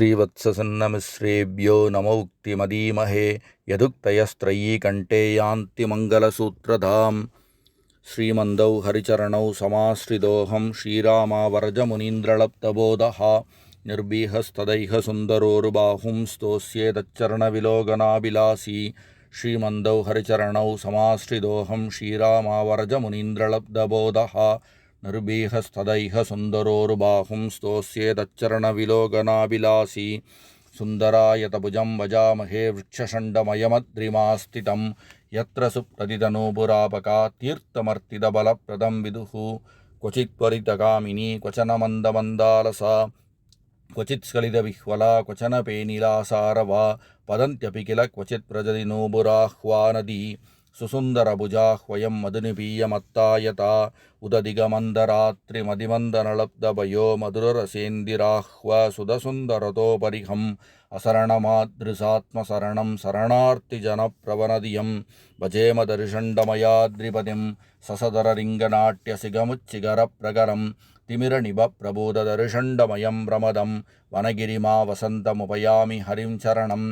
श्रीवत्ससन्नमिश्रेभ्यो नमौक्तिमदीमहे यदुक्तयस्त्रयी कण्ठे यान्ति मङ्गलसूत्रधाम् श्रीमन्दौ हरिचरणौ समाश्रितोऽहं श्रीरामावरजमुनीन्द्रलब्धबोधः निर्भीहस्तदैह सुन्दरोरुबाहुं स्तोष्येतच्चरणविलोकनाभिलाषी श्रीमन्दौ हरिचरणौ समाश्रितोऽहं श्रीरामावरजमुनीन्द्रलब्धबोधः निर्भीहस्तदैह सुन्दरोरुबाहुं स्तोष्येतच्चरणविलोकनाभिलाषी सुन्दरायतभुजं भजामहे वृक्षषण्डमयमद्रिमास्थितं यत्र सुप्रतितनूपुरापका तीर्थमर्तितबलप्रदं विदुः क्वचित् त्वरितकामिनी क्वचन मन्दमन्दालसा क्वचित् स्खलितविह्वला क्वचन पेनिलासारवा पदन्त्यपि किल क्वचित् प्रजति नूपुराह्वानदी சுசுந்தரபுஜா வயம் மதுனிபீயமத்தாயதா உததிகமந்தராத்ரி மதிமந்தனலப்தபயோ மதுரரசேந்திராஹ்வ சுதசுந்தரதோபரிகம் அசரணமாத்ரிசாத்மசரணம் சரணார்த்திஜனப்பிரவனதியம் பஜேமதரிஷண்டமயாத்ரிபதிம் சசதரரிங்கநாட்டியசிகமுச்சிகரப்பிரகரம் திமிரநிபப்பிரபூததரிஷண்டமயம் ரமதம் வனகிரிமா வசந்தமுபயாமி ஹரிம் சரணம்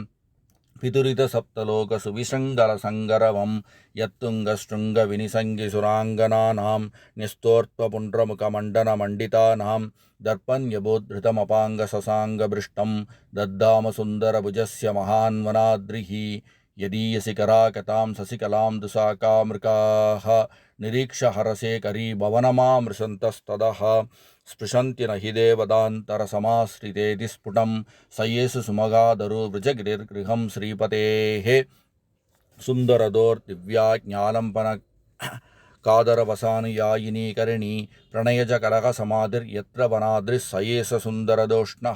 पितुरितसप्तलोकसुविशृङ्गलसङ्गरवं यत्तुङ्गशृङ्गविनिसङ्गिसुराङ्गनानां निस्तोर्त्वपुण्ड्रमुखमण्डनमण्डितानां दर्पण्यबोद्धृतमपाङ्गससाङ्गभृष्टं दद्दामसुन्दरभुजस्य महान्वनाद्रिः यदीयसि कराकतां शशिकलां दुसाकामृकाः निरीक्षहरसे करीभवनमामृशन्तस्तदः ஸ்பிருஷந்தி நஹி தேவதாந்தரசமாஸ்ரிதேதி ஸ்புடம் சையேசு சுமகாதரு விஜகிரிர் கிருகம் ஸ்ரீபதேஹே சுந்தரதோர் திவ்யா ஜாலம்பன காதரவசானுயாயினி கரிணி பிரணயஜ கரக சமாதிர் எத்ர வனாதிரி சயேச சுந்தரதோஷ்ணா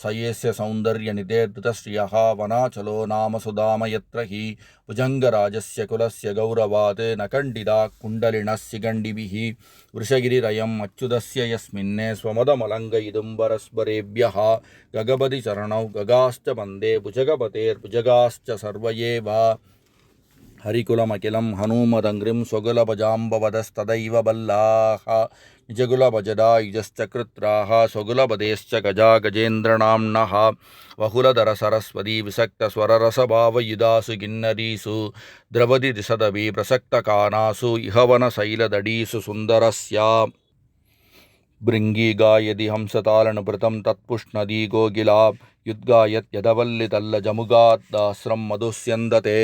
சயேசிய சௌந்தர்ய நிதேர்திருதஸ்ரீயா வனாச்சலோ நாம சுதாம எத்ர ஹி புஜங்கராஜஸ்ய குலஸ்ய கௌரவாத் நகண்டிதா குண்டலின சிகண்டிபிஹி விஷகிரிரயம் அச்சுதஸ்ய யஸ்மின்னே ஸ்வமதமலங்க இதும்பரஸ்பரேபியா ககபதி சரணௌ ககாஸ்ச வந்தே புஜகபதேர் புஜகாஸ்ச சர்வயே हनूमदङ्घ्रिं स्वकुलभजाम्बवदस्तदैव बल्लाः निजकुलभजदायुजश्च कृत्राः स्वकुलपदेश्च गजा गजेन्द्रनाम्नः बहुलधरसरस्वती विसक्तस्वररसभावयुधासु किन्नरीषु द्रवति दिशदपि प्रसक्तकानासु इहवनशैलदडीषु सुन्दरस्या भृङ्गी गायति हंसतालनुभृतं तत्पुष्णदी गोगिला युद्गायत् यदवल्लितल्लजमुगाद्दास्रं मधुस्यन्दते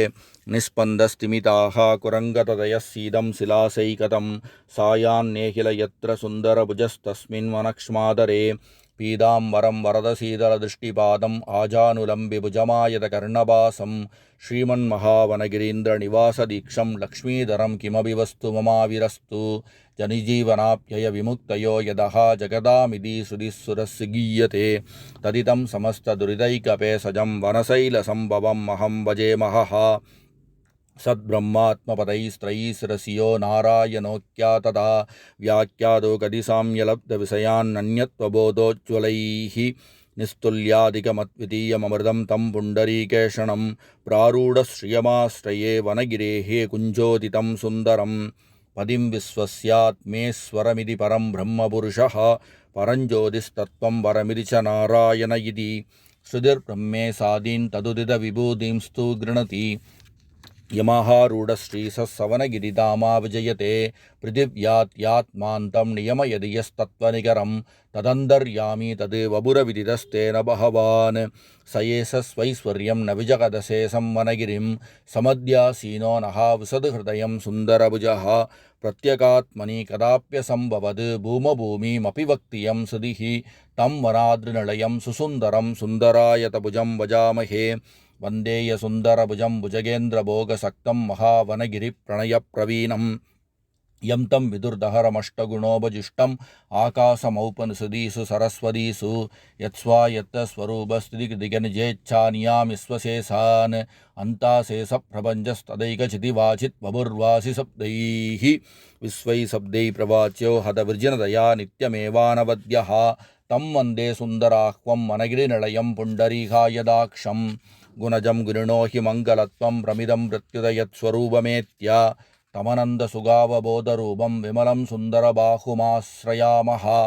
ನಿಸ್ಪಂದಸ್ತಿಮಿತಾಹ ಕುರಂಗತದಯಸ್ಸೀದಂ ಶಿಲಾಸೈಕತಂ ಸಾಯಾನ್ನೇಹಿಲ ಯತ್ರ ಸುಂದರಭುಜಸ್ತಸ್ಮಿನ್ವನಕ್ಷ್ಮಾದರೇ ಪೀದಾಂಬರಂ ವರದಸೀದರದೃಷ್ಟಿಪಾದಂ ಆಜಾನುಲಂಬಿಭುಜಮಾಯತ ಕರ್ಣಭಾಸಂ ಶ್ರೀಮನ್ಮಹಾವನಗಿರೀಂದ್ರನಿವಾಸದೀಕ್ಷಂ ಲಕ್ಷ್ಮೀಧರಂ ಕಿಮಪಿ ವಸ್ತು ಮಮಾವಿರಸ್ತು ಜನಿಜೀವನಾಪ್ಯಯ ವಿಮುಕ್ತಯೋ ಯದಃ ಜಗದಾಮಿದಿ ಸುದಿಸ್ಸುರಸ್ಸಿಗೀಯತೆ ತದಿತಂ ಸಮಸ್ತದುರಿತೈಕಪೇಸಜಂ ವನಸೈಲಸಂಭವಂ ಅಹಂ ಭಜೆ ಮಹಃ महः सद्ब्रह्मात्मपदैस्त्रयीशिरसियो नारायणोक्या तदा व्याख्यातो गतिसाम्यलब्धविषयान्नन्यत्वबोधोज्ज्वलैः निस्तुल्यादिकमद्वितीयममृतं तं पुण्डरीकेशणं प्रारूढश्रियमाश्रये वनगिरेः कुञ्जोदितं सुन्दरं पदिं विश्वस्यात्मेश्वरमिति परं ब्रह्मपुरुषः परञ्ज्योतिस्तत्त्वं वरमिति च नारायण इति श्रुतिर्ब्रह्मे सादीन् तदुदितविभूतिंस्तु गृणति யமஹாரூட ஸ்ரீசவனகிரிதாமாவிஜயதே பிருதிவ்யாத்யாத்மாந்தம் நியமயதி யஸ்தத்வநிகரம் ததந்தர்யாமி தது வபுரவிதிதஸ்தேன பகவான் சயேசஸ்வைஸ்வர்யம் ந விஜகதசேசம் வனகிரிம் சமத்யாசீனோ நகா விசது ஹிருதயம் சுந்தரபுஜः பிரத்யகாத்மனி கதாப்பியசம்பவது பூமபூமிமபி வக்தியம் சுதிஹி தம் வனாதிருநிலையம் சுசுந்தரம் சுந்தராயதபுஜம் வஜாமகே வந்தேய சுந்தரபுஜம் புஜகேந்திரபோகசக்தம் மகாவனகிரிப்ரணயப்ரவீனம் யம் தம் விதுர்தகரமஷ்டகுணோபஜிஷ்டம் ஆகாசமௌபனுசுதீசு சரஸ்வதீசு யத்ஸ்வாயத்தஸ்வரூபஸ்திதிகநிஜேச்சா நியாமி ஸ்வசேசான் அந்தாசேச பிரபஞ்சஸ்ததைகச்சிதி வாச்சித் வபுர்வாசி சப்தைः விஸ்வை சப்தை பிரவாச்சியோ ஹதவிர்ஜினதயா நித்யமேவானவத்யஹா தம் வந்தே சுந்தராஹ்வம் மனகிரிநிலையம் புண்டரீகாயதாக்ஷம் குணஜம் கிருணோஹி மங்களத்வம் ரமிதம் பிரத்யுதயத் ஸ்வரூபமேத்யா தமனந்த சுகாவபோதரூபம் விமலம் சுந்தரபாகுமாஸ்ரயாமஹா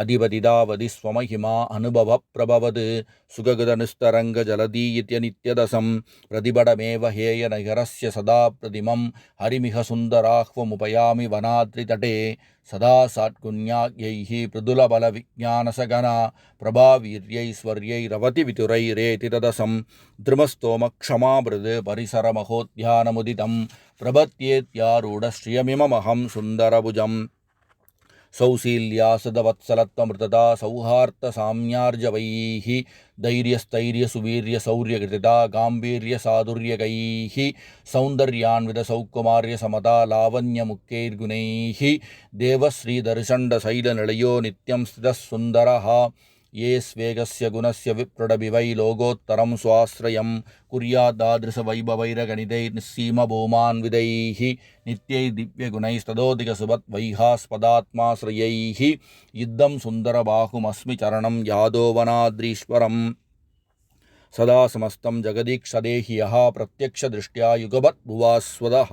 அதிபதிதாவது ஸ்வமஹிமா அனுபவ பிரபவது சுககதனுஸ்தரங்க ஜலதீயித்யநித்யதசம் பிரதிபடமேவ ஹேய நகரஸ்ய சதா பிரதிமம் ஹரிமிக சுந்தராஹ்வமுபயாமி வனாத்ரிதடே சதா சாட்குண்யாக்யை பிரதுலபல விஜானசகனா பிரபாவீர்யைஸ்வர்யை ரவதி விதுரை ரேதி ததசம் திருமஸ்தோமக்ஷமாபிருது பரிசரமகோத்யானமுதிதம் பிரபத்யேத்யாரூடஸ்ரியமிமமகம் சுந்தரபுஜம் सौशील्यासदवत्सलत्वमृतदा सौहार्दसाम्यार्जवैः धैर्यस्थैर्यसुवीर्यसौर्यकृतिता गाम्भीर्यसाधुर्यकैः सौन्दर्यान्वितसौकुमार्यसमता लावण्यमुख्यैर्गुणैः देवश्रीदर्शण्डशैलनिलयो नित्यं स्थितः सुन्दरः ये स्वेगस्य गुणस्य विप्रडभिवै लोकोत्तरं स्वाश्रयं कुर्याद्दादृशवैभवैरगणितैर्निस्सीमभूमान्विदैः नित्यै दिव्यगुणैस्तदोदिकसुभद्वैहास्पदात्माश्रयैः युद्धं सुन्दरबाहुमस्मि चरणं यादोवनाद्रीश्वरम् सदा समस्तं जगदीक्षदेहि यः प्रत्यक्षदृष्ट्या युगपद्भुवास्वदः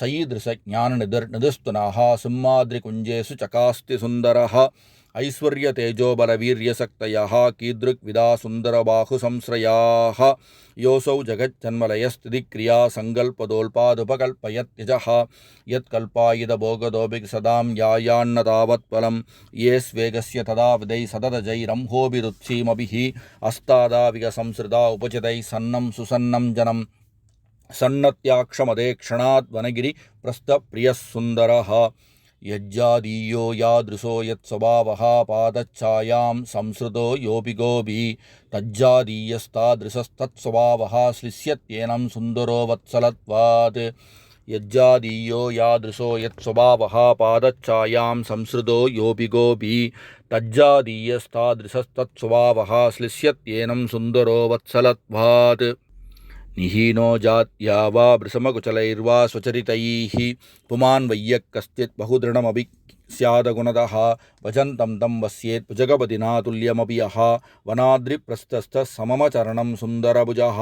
सयीदृशज्ञाननिधिर्निधिस्तुनः सिंहाद्रिकुञ्जेषु चकास्ति सुन्दरः ஐஸ்வர்ய தேஜோபல வீரியசக்தயா கீதೃக் விதா சுந்தரபாகு சம்ஸ்ரயாக யோசௌ ஜகஜன்மலயஸ்திதிக்ரியா சங்கல்பதோல்பாதுபகல்பயத்யஜா யத்கல்பாயுத போகதோபிக் சதாம் யாயான்ன தாவத்பலம் ஏ ஸ்வேகஸ்ய ததா விதை சததஜை ரம்ஹோபிருச்சீமபிஹி அஸ்தாதாவிக சம்ஸ்ருதா உபஜிதை சன்னம் சுசன்னம் ஜனம் சன்னத்யாட்சமதே க்ஷணாத் வனகிரி பிரஸ்த பிரியசுந்தரா यज्जादीयो यादृशो यत्स्वभावः पादच्छायां संसृतो योऽपि गोपी तज्जादीयस्तादृशस्तत्स्वभावः श्लिष्यत्येनं सुन्दरो वत्सलत्वात् यज्जादीयो यादृशो यत्स्वभावः पादच्छायां संसृतो योऽपि गोपी तज्जादीयस्तादृशस्तत्स्वभावः श्लिष्यत्येनं सुन्दरो वत्सलत्वात् निहीनो जात्या वा भृशमकुचलैर्वा स्वचरितैः पुमान् वय्यः कश्चित् बहुदृढमपि स्यादगुणतः भजन्तं तं वस्येत् भुजगपतिना तुल्यमपि यः वनाद्रिप्रस्थस्थः सममचरणं सुन्दरभुजः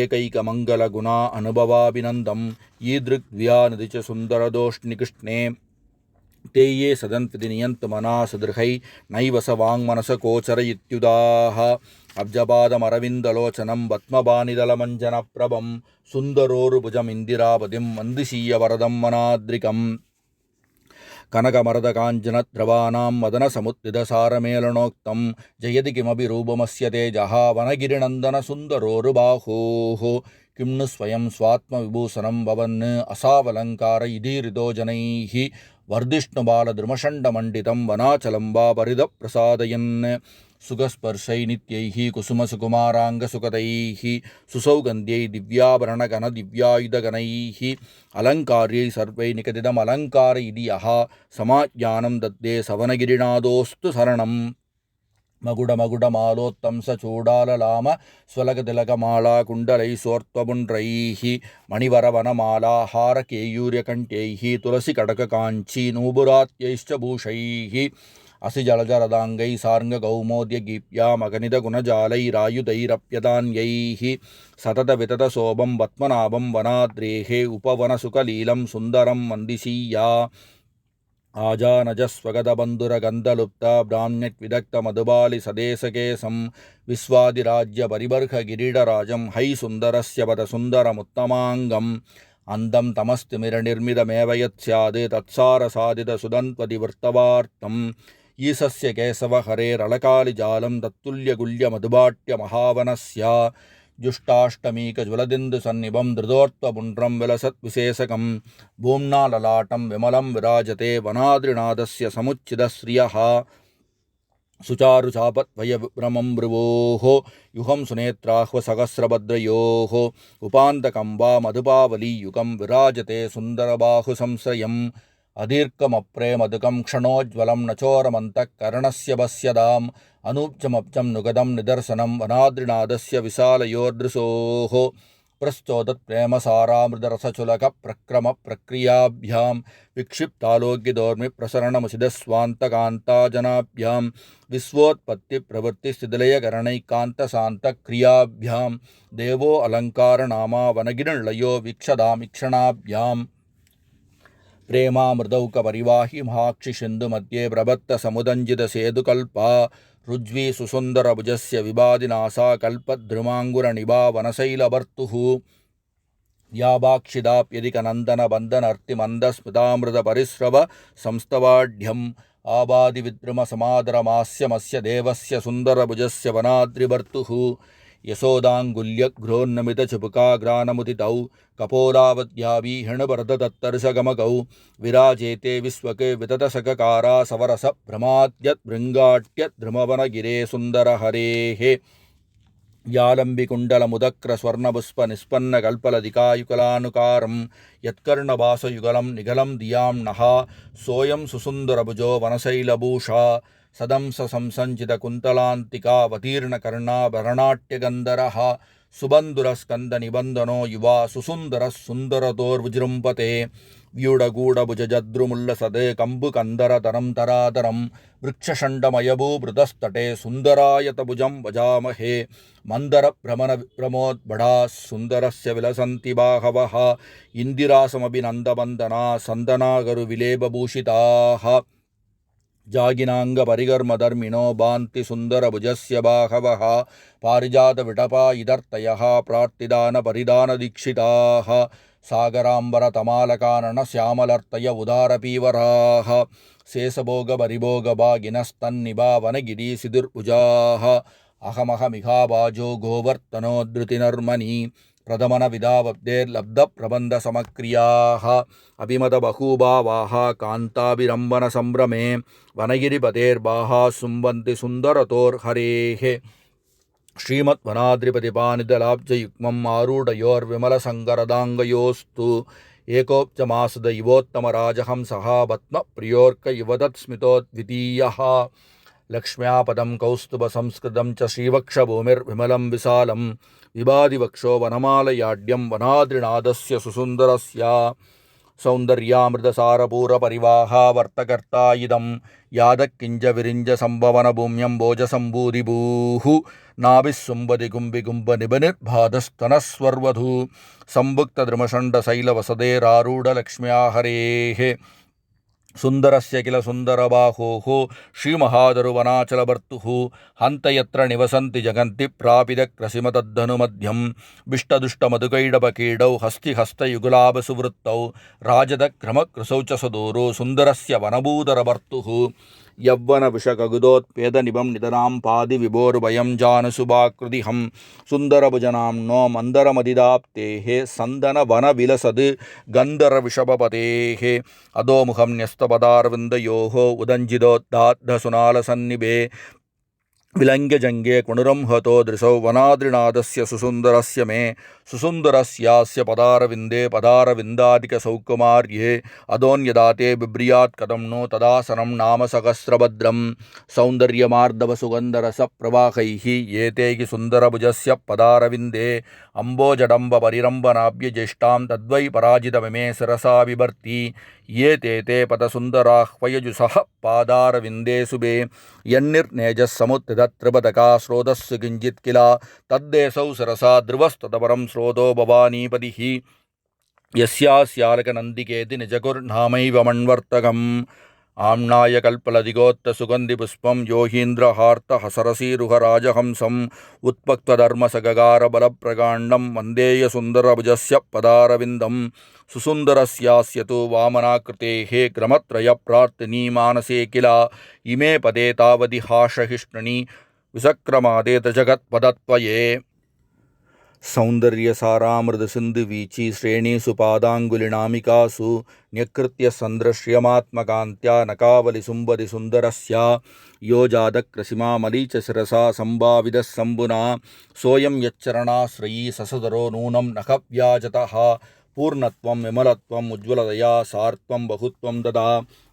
एकैकमङ्गलगुणा अनुभवाभिनन्दं ईदृग्व्यानिधि च सुन्दरदोष्णिकृष्णे ते ये सदन्ति नियन्तमना सदृहै नैव स वाङ्मनसकोचर इत्युदाः அப்ஜபாதம் அரவிந்தலோச்சனம் பத்மபாணிதலமஞ்சனப்பிரபம் சுந்தரோருபுஜம் இந்திராபதிம் வந்திசீய வரதம் மனாத்ரிகம் கனகமரதகாஞ்சனத்ரவானாம் மதனசமுத்திதசாரமேலனோக்தம் ஜயதி கிமபி ரூபமஸ்ய தேஜா வனகிரிநந்தனசுந்தரோருபாஹோः किं नु स्वयं स्वात्मविभूषणं भवन् असावलङ्कार इदीरितो जनैः वर्धिष्णुबालद्रुमषण्डमण्डितं वनाचलं वा परिदप्रसादयन् सुखस्पर्शै नित्यैः कुसुमसुकुमाराङ्गसुखदैः सुसौगन्ध्यै दिव्याभरणगणदिव्यायुधगणैः अलङ्कार्यै सर्वै निकटितमलङ्कार इति यः समाज्ञानं दद्दे सवनगिरिनादोऽस्तु शरणम् மகுடமகுடமாலோத்தம் ச சூடாலலாம ஸ்வலகதிலகமாலா குண்டலை சோர்த்வபுன்றைஹி மணிவரவனமாலாஹார கேயூரியகண்டேஹி துளசி கடக காஞ்சி நூபுராத்யைஷ்ட பூஷைஹி அசிஜலஜரதாங்கை சார்ங்க கௌமோத்ய கீப்யா மகனித குணஜாலை ராயுதைரப்யதான்யைஹி சதத விதத சோபம் பத்மநாபம் வனாத்ரேகே உபவனசுகலீலம் சுந்தரம் மந்திசீயா आजानजस्वगदबन्धुरगन्धलुप्ताब्राह्म्यद्विदग्धमधुबालि सदेशकेशं विश्वादिराज्यपरिबर्हगिरीडराजं है सुन्दरस्य पदसुन्दरमुत्तमाङ्गम् अन्दं तमस्तिमिरनिर्मितमेव यत्स्याद् तत्सारसादितसुदन्त्वदिवृत्तवार्तम् ईशस्य केशवहरेरलकालिजालं तत्तुल्यगुल्यमधुभाट्यमहावनस्य जुष्टाष्टमीकज्वलदिन्दुसन्निभं धृतोर्त्वपुण्ड्रं विलसद्विशेषकं भूम्ना ललाटं विमलं विराजते वनाद्रिनादस्य समुच्चितश्रियः सुचारुचापद्वयविभ्रमं भ्रुवोः युहं सुनेत्राह्वसहस्रभद्रयोः उपान्तकं वा मधुपावलीयुगं विराजते सुन्दरबाहुसंश्रयम् अदीर्घमप्रेमदुकं क्षणोज्ज्वलं नचोरमन्तः कर्णस्य पश्यदाम् अनूब्जमब्जं नुगदं निदर्शनं वनाद्रिनादस्य विशालयोर्दृशोः प्रश्चोदत्प्रेमसारामृतरसचुलकप्रक्रमप्रक्रियाभ्यां विक्षिप्तालोक्यदौर्मिप्रसरणमुचितस्वान्तकान्ताजनाभ्यां विश्वोत्पत्तिप्रवृत्तिस्थितिलयकरणैकान्तशान्तक्रियाभ्यां देवो अलङ्कारनामा वनगिरिनिलयो वीक्षदामिक्षणाभ्याम् ಪ್ರೇಮಾಮೃದೌಕಪರಿವಾಹಿ ಮಹಾಕ್ಷಿ ಸಿಂಧು ಮಧ್ಯೆ ಪ್ರಭತ್ತ ಸಮುದಂಜಿತ ಸೇದುಕಲ್ಪ ರುಜ್ವಿ ಸುಸುಂದರ ಭುಜಸ್ಯ ವಿಭಾದಿನಾಸಾ ಕಲ್ಪದ್ರುಮಾಂಗುರ ನಿಭಾ ವನಶೈಲಭರ್ತುಃ ಯಾಭಾಕ್ಷಿದಾಪ್ಯಧಿಕನಂದನ ಬಂಧನರ್ತಿಮಂದಸ್ಮೃತಾಮೃತ ಪರಿಸ್ರವ ಸಂಸ್ತವಾಢ್ಯಂ ಆಬಾದಿವಿದ್ರಮ ಸಮಾದರಮಾಸ್ಯಮಸ್ಯ ದೇವಸ್ಯ ಸುಂದರಭುಜಸ್ಯ ವನಾದ್ರಿಭರ್ತುಃ यशोदाङ्गुल्यघ्रोन्नमितचपुकाग्रानमुदितौ कपोलावद्यावीहिणभरतत्तर्षगमकौ विराजेते विश्वके विततसककारा सवरसभ्रमाद्यद्भृङ्गाट्यद्रुमवनगिरे सुन्दरहरेः यालम्बिकुण्डलमुदक्रस्वर्णपुष्पनिष्पन्नकल्पलदिकायुगलानुकारं यत्कर्णवासयुगलं निगलं धियां नः सोऽयं सुसुन्दरभुजो वनशैलभूषा सदंससंसञ्चितकुन्तलान्तिकावतीर्णकर्णाभरणाट्यगन्धरः सुबन्धुरस्कन्दनिबन्धनो युवा सुसुन्दरः सुन्दरतोर्विजृम्भते व्यूढगूढभुजजद्रुमुल्लसदे कम्बुकन्दरतरं तरातरं वृक्षषण्डमयभूभृतस्तटे सुन्दरायतभुजं भजामहे मन्दरभ्रमणविप्रमोद्बढाः सुन्दरस्य विलसन्ति बाहवः इन्दिरासमभिनन्दवन्दना सन्दनागरुविलेबभूषिताः जागिनाङ्गपरिकर्मधर्मिणो भान्ति सुन्दरभुजस्य बाहवः पारिजातविटपा इदर्तयः प्रार्थिदानपरिधानदीक्षिताः सागराम्बरतमालकाननश्यामलर्तय उदारपीवराः शेषभोगपरिभोगभागिनस्तन्निभावनगिरीसिदुर्भुजाः अहमहमिहाबाजो பிரதமன விதாவப்தேர் லப்த பிரபந்த சமக்ரியாக அபிமத பகூபாவாக காந்தாபிரம்பன சம்பிரமே வனகிரிபதேர்பாகா சும்பந்தி சுந்தரதோர் ஹரேஹே ஸ்ரீமத் வனாதிபதிபானிதலாப்ஜயுக்மம் ஆரூடயோர் விமலசங்கரதாங்கயோஸ்து ஏகோப்சமாசுத இவோத்தமராஜஹம் சகா பத்ம பிரியோர்க்க யுவதத் ஸ்மிதோத்விதீயா लक्ष्म्यापदं कौस्तुभसंस्कृतं च श्रीवक्षभूमिर्विमलं विशालं विबादिवक्षो वनमालयाड्यं वनाद्रिनादस्य सुसुन्दरस्य सौन्दर्यामृतसारपूरपरिवाहा वर्तकर्ता इदं यादक्किञ्जविरिञ्जसम्भवनभूम्यं भोजसम्भूरिभूः नाभिः सुम्बति कुम्भिकुम्भनिबनिर्भादस्तनस्वर्वधू सम्भुक्तद्रुमषण्डशैलवसदेरारूढलक्ष्म्या हरेः ಸುಂದರಸ್ಯ ಕಿಲ ಸುಂದರಬಾಹೋ ಶ್ರೀಮಹಾದರುವನಾಚಲಭರ್ತು ಹಂತಯತ್ರ ನಿವಸಂತಿ ಜಗಂತಿ ಪ್ರಾಪಿದ ಕ್ರಸಿಮತದ್ದನುಮಧ್ಯಂ ಬಿಷ್ಟದುಷ್ಟಮಧುಕೈಡಪಕೀಡೌ ಸುವೃತ್ತೌ ರಾಜದ ಕ್ರಮ ಚ ಸುಂದರಸ್ಯ ವನಭೂದರ ವನಭೂತರಭರ್ತು யவ்வன விஷககுதோத்பேதநிபம் நிதனாம் பாதி விபோர்வயம் ஜானுசுபாக்கிருதிஹம் சுந்தரபுஜனாம் நோ மந்தரமதிதாப்தேஹே சந்தன வன விலசது கந்தர விஷபபதேஹே அதோமுகம் ன்யஸ்தபதார்விந்தயோகோ உதஞ்சிதோத்தாத்த சுனாலசன்னிபே कुणुरं हतो दृशौ वनाद्रिनादस्य सुसुन्दरस्य मे सुसुन्दरस्यास्य पदारविन्दे पदारविन्दादिकसौकुमार्ये अदोन्यदाते बिभ्रियात् कथं नो तदासनं नाम सहस्रभद्रं सौन्दर्यमार्दवसुगन्धरसप्रवाहैः एते हि सुन्दरभुजस्य पदारविन्दे அம்போஜடம்ப பரிரம்பனாப்ய ஜேஷ்டாம் தத்வை பராஜிதமிமே சிரசா விபர்த்தி. ஏ தே தே பதசுந்தராஹ்வயஜுசக பாதாரவிந்தேசுபே எந்நிர்நேஜஸ் சமுத்திதத்ரிபதகா ஸ்ரோதஸ்ஸு கிஞ்சித் கிலா. தத்தேசௌ சிரசா திருவஸ்ததபரம் ஸ்ரோதோ பவானீபதிஹி. யஸ்யாஸ்யாலகநந்திகேதி நிஜகுர்நாமைவமன்வர்த்தகம் आम्नाय कल्पलदिगोत्तसुगन्धिपुष्पं योहीन्द्रहार्तहसरसीरुहराजहंसम् उत्पक्तधर्मसगगारबलप्रकाण्डं वन्देयसुन्दरभुजस्य पदारविन्दं सुसुन्दरस्यास्य तु वामनाकृतेः क्रमत्रयप्रार्थिनी मानसे किल इमे पदे तावदिहासहिष्णुनि विसक्रमादे जगत्पदत्वये सौन्दर्यसारामृतसिन्धुवीची श्रेणीषु पादाङ्गुलिनामिकासु न्यकृत्य सन्दृश्यमात्मकान्त्या नकावलिसुम्बति सुन्दरस्य यो जातक्रसिमामली च शिरसा सम्भावितः शम्भुना सोऽयं यच्चरणाश्रयी ससदरो नूनं नखव्याजतः पूर्णत्वं विमलत्वम् उज्ज्वलतया सार्त्वं बहुत्वं ददा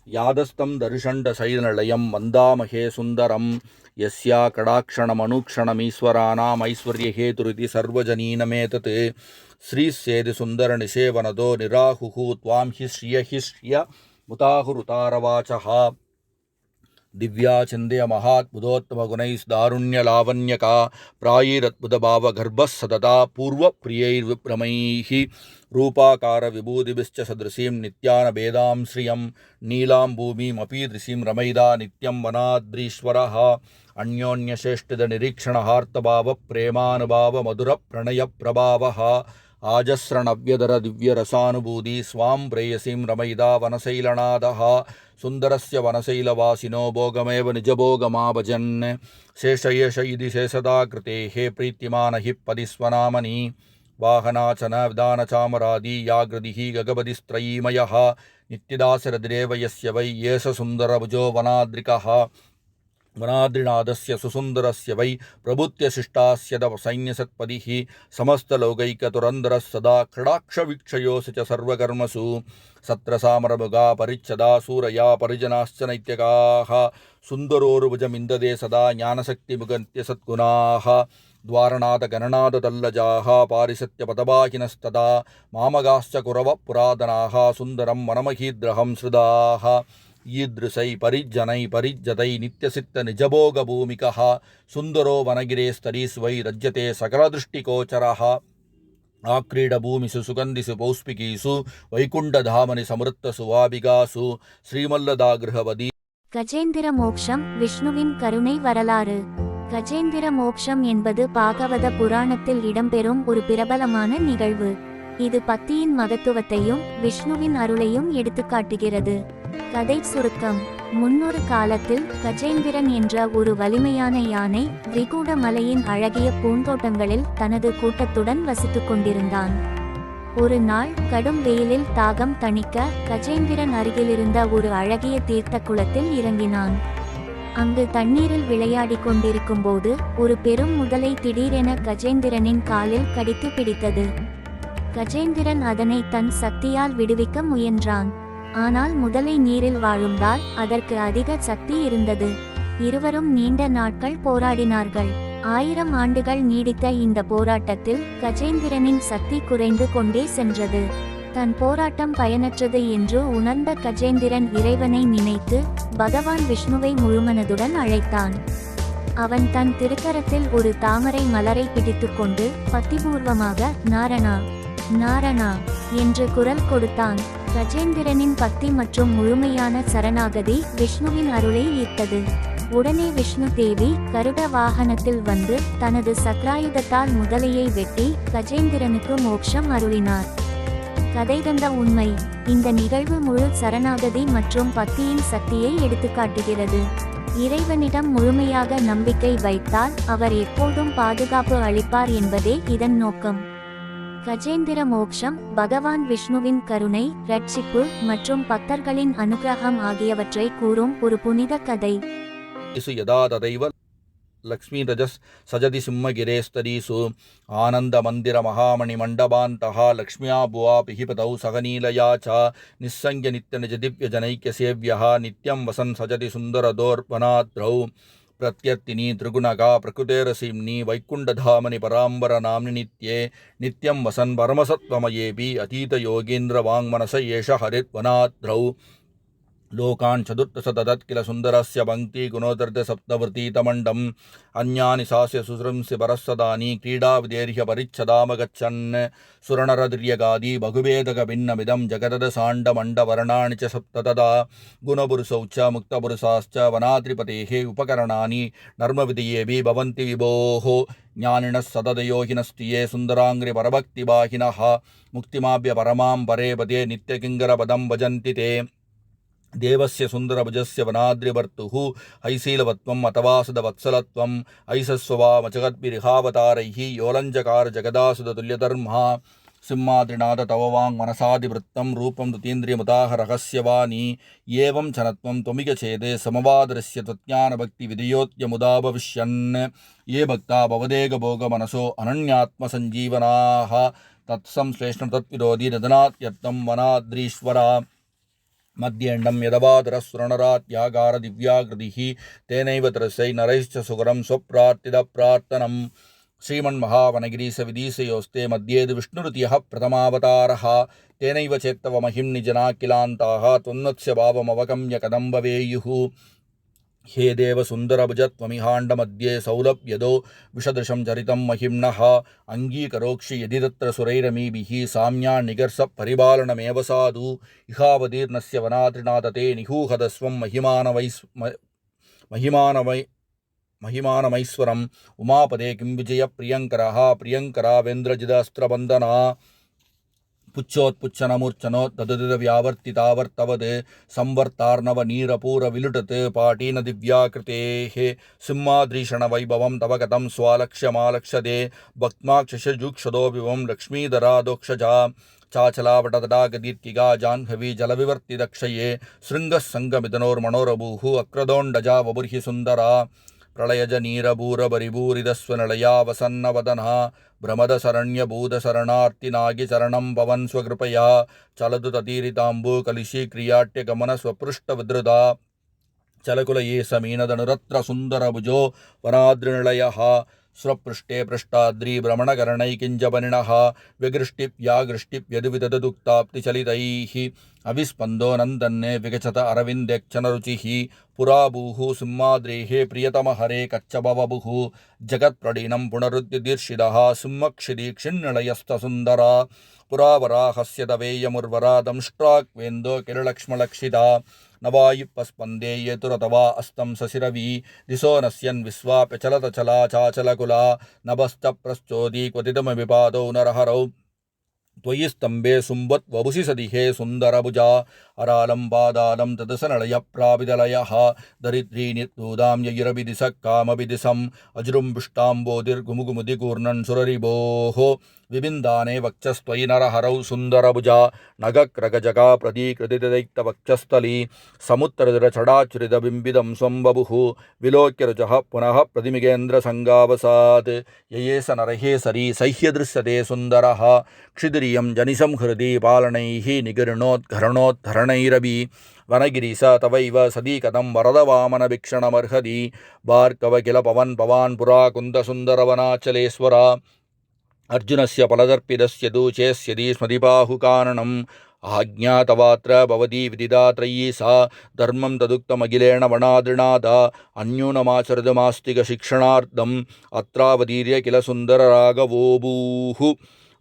யாதஸ்தம் தரிஷண்ட சைதநிலையம் வந்தாமகே சுந்தரம். எஸ்யா கடாட்சணம் அனுக்ஷணமீஸ்வரானாம் ஐஸ்வர்யஹேதுரிதி சர்வஜனீனமேதத். ஸ்ரீசேதி சுந்தர நிஷேவனதோ நிராகுகு துவாம் ஹி ஸ்ரிய ஹி ஸ்ரிய முதாகுருதாரவாச்சா ದಿವ್ಯಾಚಂದೆಯ ಮಹಾತ್ಮುದೋತ್ತಮ ಗುಣೈಸ್ ದಾರುಣ್ಯ ಲಾವಣ್ಯಕಾ ಪ್ರಾಯೀರದ್ಭುತ ಭಾವ ಗರ್ಭಃ ಸತತಾ ಪೂರ್ವ ಪ್ರಿಯೈರ್ವಿಭ್ರಮೈಃ ರೂಪಾಕಾರ ವಿಭೂತಿಭಿಶ್ಚ ಸದೃಶೀಂ ನಿತ್ಯಾನ ಭೇದಾಂ ಶ್ರಿಯಂ ನೀಲಾಂ ಭೂಮಿಮಪಿ ದೃಶೀಂ ರಮೈದಾ ನಿತ್ಯಂ ವನಾದ್ರೀಶ್ವರ ಅನ್ಯೋನ್ಯಶ್ರೇಷ್ಠದ ನಿರೀಕ್ಷಣಹಾರ್ತಭಾವ ಪ್ರೇಮಾನುಭಾವ ಮಧುರ ಪ್ರಣಯ ಪ್ರಭಾವ ஆஜஸ்ரணவ்யதர திவ்யரசானுபூதி ஸ்வாம் பிரேயசிம் ரமயிதா வனசைலநாதா சுந்தரஸ்ய வனசைலவாசினோ போகமேவ நிஜபோகமாபஜன். சேஷயேஷ இது சேஷதா கிருத்தே ஹே பிரீத்திமான ஹி பதிஸ்வநாமனி வாகனாச்சன விதானச்சாமராதி யாகிருதிஹி ககபதிஸ்திரயீமய நித்திதாசரதிரேவ வை ஏஷ சுந்தரபுஜோ வனாத்ரிகா वनाद्रिनादस्य सुसुन्दरस्य वै प्रभुत्यशिष्टास्य तव सैन्यसत्पदिः समस्तलोकैकतुरन्दरः सदा खडाक्षवीक्षयोऽसि च सर्वकर्मसु सत्रसामरमुगा परिच्छदा सूरया परिजनाश्च नैत्यकाः सुन्दरोरुभुजमिन्ददे सदा ज्ञानशक्तिमुगन्त्यसद्गुणाः द्वारनाथगणनाथदल्लजाः पारिसत्यपदवाहिनस्तदा मामगाश्च कुरवः पुरातनाः सुन्दरं ஈதృశை பரிஜனை பரிஜதை நித்தியசித்த நிஜபோக பூமிகா சுந்தரோ வனகிரே ಸ್ತರೀಸ್ವೈ ರಜ್ಯತೆ ಸಕಲದೃಷ್ಟಿಗೋಚರಃ ಆಕ್ರೀಡಭೂಮಿಸು ಸುಗಂಧಿಸು ಪೌಷ್ಪಿಕೀಸು ವೈಕುಂಠಧಾಮನಿ ಸಮೃತ್ತಸು ವಾಬಿಗಾಸು ಶ್ರೀಮಲ್ಲದಾಗೃಹವದಿ கஜேந்திர மோக்ஷம் விஷ்ணுவின் கருணை வரலாறு. கஜேந்திர மோக்ஷம் என்பது பாகவத புராணத்தில் இடம்பெறும் ஒரு பிரபலமான நிகழ்வு. இது பத்தியின் மகத்துவத்தையும் விஷ்ணுவின் அருளையும் எடுத்துக்காட்டுகிறது. கதை சுருக்கம். முன்னொரு காலத்தில் கஜேந்திரன் என்ற ஒரு வலிமையான யானை விகூட மலையின் அழகிய பூந்தோட்டங்களில் தனது கூட்டத்துடன் வசித்துக் கொண்டிருந்தான். ஒரு நாள் கடும் வெயிலில் தாகம் தணிக்க கஜேந்திரன் அருகிலிருந்த ஒரு அழகிய தீர்த்த குளத்தில் இறங்கினான். அங்கு தண்ணீரில் விளையாடிக் கொண்டிருக்கும்போது ஒரு பெரும் முதலை திடீரென கஜேந்திரனின் காலில் கடித்து பிடித்தது. கஜேந்திரன் அதனை தன் சக்தியால் விடுவிக்க முயன்றான். ஆனால் முதலை நீரில் வாழுந்தால் அதற்கு அதிக சக்தி இருந்தது. இருவரும் நீண்ட நாட்கள் போராடினார்கள். ஆயிரம் ஆண்டுகள் நீடித்த இந்த போராட்டத்தில் கஜேந்திரனின் சக்தி குறைந்து கொண்டே சென்றது. தன் போராட்டம் பயனற்றது என்று உணர்ந்த கஜேந்திரன் இறைவனை நினைத்து பகவான் விஷ்ணுவை முழுமனதுடன் அழைத்தான். அவன் தன் திருக்கரத்தில் ஒரு தாமரை மலரை பிடித்துக்கொண்டு பத்திபூர்வமாக நாரணா நாரணா என்று குரல் கொடுத்தான். கஜேந்திரனின் பக்தி மற்றும் முழுமையான சரணாகதி விஷ்ணுவின் அருளை ஈர்த்தது உடனே விஷ்ணு தேவி கருட வாகனத்தில் வந்து தனது சக்ராயுதத்தால் முதலையை வெட்டி கஜேந்திரனுக்கு மோட்சம் அருளினார். கதை தந்த உண்மை இந்த நிகழ்வு முழு சரணாகதி மற்றும் பக்தியின் சக்தியை எடுத்துக்காட்டுகிறது. இறைவனிடம் முழுமையாக நம்பிக்கை வைத்தால் அவர் எப்போதும் பாதுகாப்பு அளிப்பார் என்பதே இதன் நோக்கம். கஜேந்திர மோக்ஷம் பகவான் விஷ்ணுவின் கருணை ரட்சிப்பு மற்றும் பக்தர்களின் அனுகிரகம் ஆகியவற்றை கூறும் ஒரு புனித கதை. லக்ஷ்மீ ரஜஸ் சஜதி சிம்மகிரேஸ்தரீசு ஆனந்த மந்திர மகாமணி மண்டபாந்தா லக்ஷ்மியா புவா பிஹிபதௌ சகநீலயா ச நிசங்க நித்திய நிஜதிவ்ய ஜனைக்கிய சேவியா நித்யம் வசன் சஜதி சுந்தரதோர்வனாத்ரௌ प्रत्यर्तिनी त्रिगुणगा प्रकृतेरसीम्नि वैकुण्ठधामनि पराम्बरनाम्नि नित्ये नित्यं वसन् परमसत्त्वमयेऽपि अतीतयोगीन्द्रवाङ्मनस एष हरिद्वनाद्रौ लोकान् चतुर्दश ददत् किल सुन्दरस्य पङ्क्ति गुणोदर्थ सप्तवृतीतमण्डम् अन्यानि सास्य सुसृंसि परःसदानि क्रीडाविदेर्ह्य परिच्छदामगच्छन् सुरणरदिर्यगादि बहुभेदकभिन्नमिदं जगदसाण्डमण्डवर्णानि च सप्ततदा गुणपुरुषौ च मुक्तपुरुषाश्च वनाद्रिपतेः उपकरणानि नर्मविधयेऽपि भवन्ति विभोः ज्ञानिनः सततयोगिनस्त्रिये सुन्दराङ्ग्रिपरभक्तिवाहिनः मुक्तिमाभ्य परमां தேவசிய சுந்தரபுஜஸ்ய வனாத்ரிவர்த்து ஐசீலவத்வம் மதவாசுதவத்சலத்வம் ஐசஸ்வவாம ஜகத்பிரிகாவதாரைஹி யோலஞ்சகார ஜெகதாசுத துல்யதர்மா சிம்மாதிரிநாத தவவாங் மனசாதிவృత్తం ரூபம் துதீந்திரியமுதாகரகசியவாணி ஏவம் ஜனத்வம் தொமிகச்சேதே சமவாதரஸ்ய தத்ஞானபக்தி விதியோத்யமுதாபவிஷ்யன் ஏ பக்தா பவதேகபோக மனசோ அனன்யாத்மசஞ்சீவனாக தத்சம்ஸ்லேஷ்ணம் தத்விரோதி நதனாத்யர்த்தம் வனாத்ரீஸ்வரா. तत्संश्लेषण तत्विरोधि निधनात्यर्थं वनाद्रीश्वरा मध्येण्डं यदवादरस्वरणरात्यागारदिव्याकृतिः तेनैव तरसै नरैश्च सुकरं स्वप्रार्थितप्रार्थनं श्रीमन्महावनगिरीशविदीशयोस्ते मध्येदु विष्णुरुतियः प्रथमावतारः तेनैव चेत्तव महिं निजना किलान्ताः त्वन्वत्स्य भावमवगम्य ஹே தேவ சுந்தரபுஜத்வமிகாண்டமத்தியே சௌலப்யதோ விஷதృశம் சரிதம் மகிம்னஹ அங்கீகரோக்ஷி எதிதத்திர சுரைரமீபிஹ சாம்யா நிகர்ச பரிபாலனமேவ சாது இஹாவதீர்ணஸ்ய வனாத்ரிநாததே நிகூஹதஸ்வம் மகிமானவைஸ் மகிமானவை மகிமானமைஸ்வரம் உமாபதே கிம் விஜய பிரியங்கரா பிரியங்கரா வேந்திரஜிதஸ்திரபந்தனா புச்சோத்புச்சனமூர்ச்சனோத் ததுதித வியாவர்த்திதாவர்த்தவது சம்வர்த்தார்ணவ நீரபூர விலுடத்து பாட்டீன திவ்யாகிருத்தேஹே சிம்மாதிரீஷண வைபவம் தவகதம் ஸ்வாலக்ஷமாலக்ஷதே பக்மாக்ஷஜூக்ஷதோபிவம் லக்ஷ்மீதராதோக்ஷஜா ಚಾಚಲಾವಟದಡಾಗದೀರ್ತಿಗಾ ಜಾಹ್ನವಿ ಜಲವಿವರ್ತಿದಕ್ಷಯೇ ಶೃಂಗಸ್ಸಂಗಮಿದನೋರ್ಮಣೋರಭೂಃ ಅಕ್ರದೋಂಡಜಾ ವಬುರ್ಹಿ ಸುಂದರ प्रलयजनीरभूरपरिभूरिदस्वनलया वसन्नवदनः भ्रमदशरण्यभूतशरणार्तिनागि शरणं भवन् स्वकृपया चलतु ततीरिताम्बूकलिशीक्रियाट्यगमनस्वपृष्टविदृता चलकुल ये समीनदनुरत्र सुन्दरभुजो वनाद्रिनिलयः स्वपृष्ठे पृष्ठाद्रिभ्रमणकरणै किञ्च परिणः विगृष्टिप्या गृष्टिप्यदि विददुक्ताप्तिचलितैः अविस्पन्दो नन्दन्ने विगचत अरविन्देक्षणरुचिः पुराभूः सिंहाद्रेः प्रियतमहरे कच्छभवभुः जगत्प्रणीनं पुनरुद्युदीर्षिदः सिंहक्षिदीक्षिन्निळयस्तसुन्दरा पुरावराहस्य दवेयमुर्वरा दंष्ट्राक्वेन्दो किरलक्ष्मलक्षिता नवायुपस्पन्दे येतुरतवा अस्तं सशिरवी दिशो नश्यन् विश्वाप्यचलतचला चाचलकुला नभश्च प्रश्चोदी क्वथितमविपादौ नरहरौ त्वयि स्तम्भे सुम्बत् वपुषि सदिहे सुन्दरभुजा अरालं पादालं तदसनलयप्रापिदलयः दरिद्रीनि तूदां ययिरभिदिशः कामभिदिशम् अजृम्बिष्टाम्बोधिर्गुमुगुमुदिकूर्णन् सुररिभोः विबिन्दाने वक्षस्त्वयि नरहरौ सुन्दरभुजा नगक्रगजगा प्रतीकृतिदैक्तवक्षस्थली समुत्तरचडाचुरितबिम्बिदं स्वं बभुः विलोक्य रुचः पुनः प्रतिमिगेन्द्रसङ्गावसात् यये स नरहे सरी सह्यदृश्यते सुन्दरः क्षिद्रियं जनिशं हृदि पालनैः निगृणोद्घरणोद्धरणैरपि वनगिरीश तवैव सदी कथं वरदवामनवीक्षणमर्हति भार्गव किल पवन् पवान् पुरा कुन्दसुन्दरवनाचलेश्वरा अर्जुनस्य फलदर्पितस्य तु चेस्यति स्मृतिबाहुकारणम् आज्ञातवात्र भवती विदिदात्रयी सा धर्मं तदुक्तमखिलेण वणादृणाद अन्यूनमाचरितमास्तिकशिक्षणार्थम् अत्रावतीर्य किल सुन्दरराघवोभूः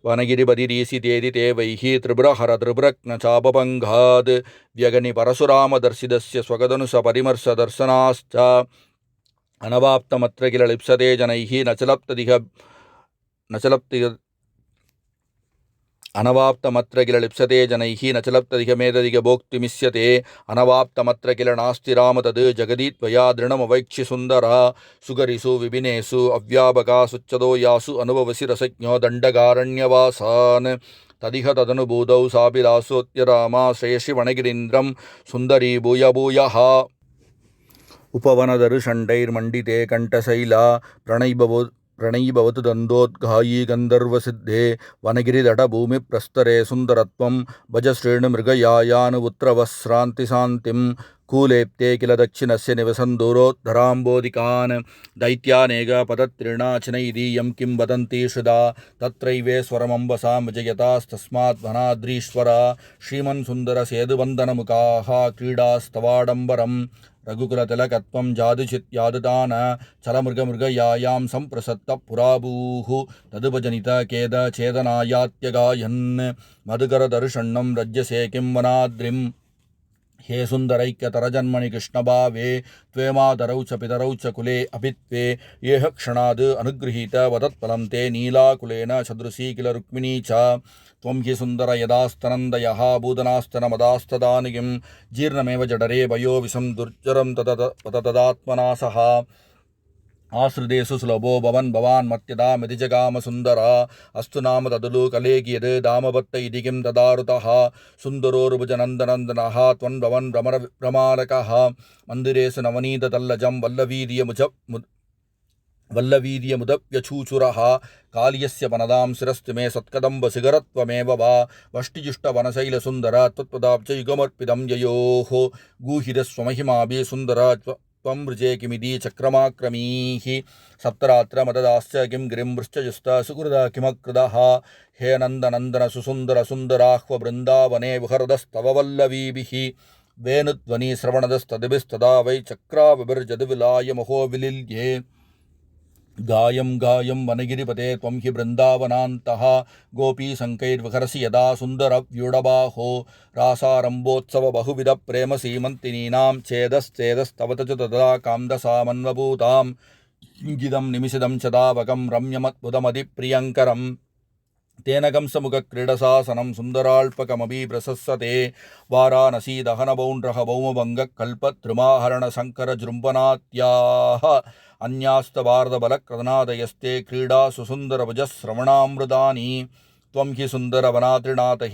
वनगिरिपतिरीसितेति ते वैः त्रिपुरहर त्रिपुरज्ञचापभङ्गात् व्यगनि परशुरामदर्शितस्य स्वगदनुसपरिमर्शदर्शनाश्च अनवाप्तमत्र किल लिप्सते जनैः न चलप्तदिह न चलप्ति अनवाप्तमत्र किल लिप्सते जनैः न चलप्तदिगमेतदिग भोक्तिमिष्यते अनवाप्तमत्र किल नास्ति राम तद् जगदि त्वया दृढमवैक्षि सुन्दरा सुगरिषु विपिनेषु अव्यापकासुच्चदो यासु अनुभवसि रसज्ञो दण्डकारण्यवासान् तदिह तदनुभूतौ साभिलासोत्यरामा श्रेयसि वणगिरीन्द्रं सुन्दरी भूय भूयः उपवनदरुषण्डैर्मण्डिते कण्ठशैला प्रणैबवो प्रणयीभवतु दन्दोद्घायी गन्धर्वसिद्धे वनगिरितटभूमिप्रस्तरे सुन्दरत्वं भज श्रेणुमृगयायानुपुत्रवश्रान्तिशान्तिं कूलेप्ते किल दक्षिणस्य निवसन् दूरोद्धराम्बोधिकान् दैत्यानेकपदत्रिणाचिनैदीयं किं वदन्ति ரகுகுலதல கத்வம் ஜாது சித் யாதுதான சரமிருக மிருக யாயாம் சம்பிரசத்த புராபூஹு ததுபஜனித கேத சேதனாயாத்யகாயன் மதுகர தருஷண்ணம் ரஜ்யசே வனாத்ரிம் हे सुन्दरैक्यतरजन्मनि कृष्णभावे त्वेमादरौ च पितरौ च कुले अपि त्वे येह क्षणाद् अनुगृहीत वदत्फलं ते नीलाकुलेन सदृशी किल रुक्मिणी च त्वं हि सुन्दर यदास्तनन्दयः भूदनास्तनमदास्तदानिगिं जीर्णमेव जडरे वयो विषं दुर्जरं तत तदात्मना सह आश्रितेषु सुलभो भवन् भवान् मत्यदा मितिजगामसुन्दरा अस्तु नाम तदुलु कलेकियद् दामभत्त इति किं तदारुतः सुन्दरोरुभुजनन्दनन्दनः त्वन्भवन् भ्रमर भ्रमालकः मन्दिरेषु नवनीततल्लजं वल्लवीर्यमुज मु वल्लवीर्यमुदव्यचूचुरः काल्यस्य वनदां शिरस्तु मे सत्कदम्बशिखरत्वमेव वा वष्टिजुष्टवनशैलसुन्दर त्वत्पदाब्जयुगमर्पितं ययोः गूहिरस्वमहिमाभि सुन्दर त्व त्वं वृजे किमिति चक्रमाक्रमीः सप्तरात्रमददाश्च किं गिरिं वृश्चजुस्त सुकृदा किमकृदः हे नन्दनन्दन सुसुन्दर सुन्दराह्व बृन्दावने विहरदस्तव वल्लवीभिः वेणुध्वनि श्रवणदस्तदिभिस्तदा वै चक्राविभिर्जदविलाय महोविलिल्ये गायं गायं वनगिरिपते त्वं हि बृन्दावनान्तः गोपीसङ्कैर्विहरसि यदा सुन्दरव्यूढबाहो रासारम्भोत्सवबहुविधप्रेमसीमन्तिनीनां चेदश्चेदस्तव च तदा कान्दसामन्वभूताम् इङ्गिदं निमिषिदं च दावकं रम्यमद्भुतमधिप्रियङ्करम् तेन कंसमुखक्रीडसासनं सुन्दराल्पकमपि प्रशस्यते वाराणसी दहनबौण्ड्रः भौमभङ्गकल्पद्रुमाहरणशङ्करजृम्बनात्याः अन्यास्तभारतबलक्रदनादयस्ते क्रीडासु सुन्दरभुजश्रवणामृतानि त्वं हि सुन्दरवनात्रिनाथ हे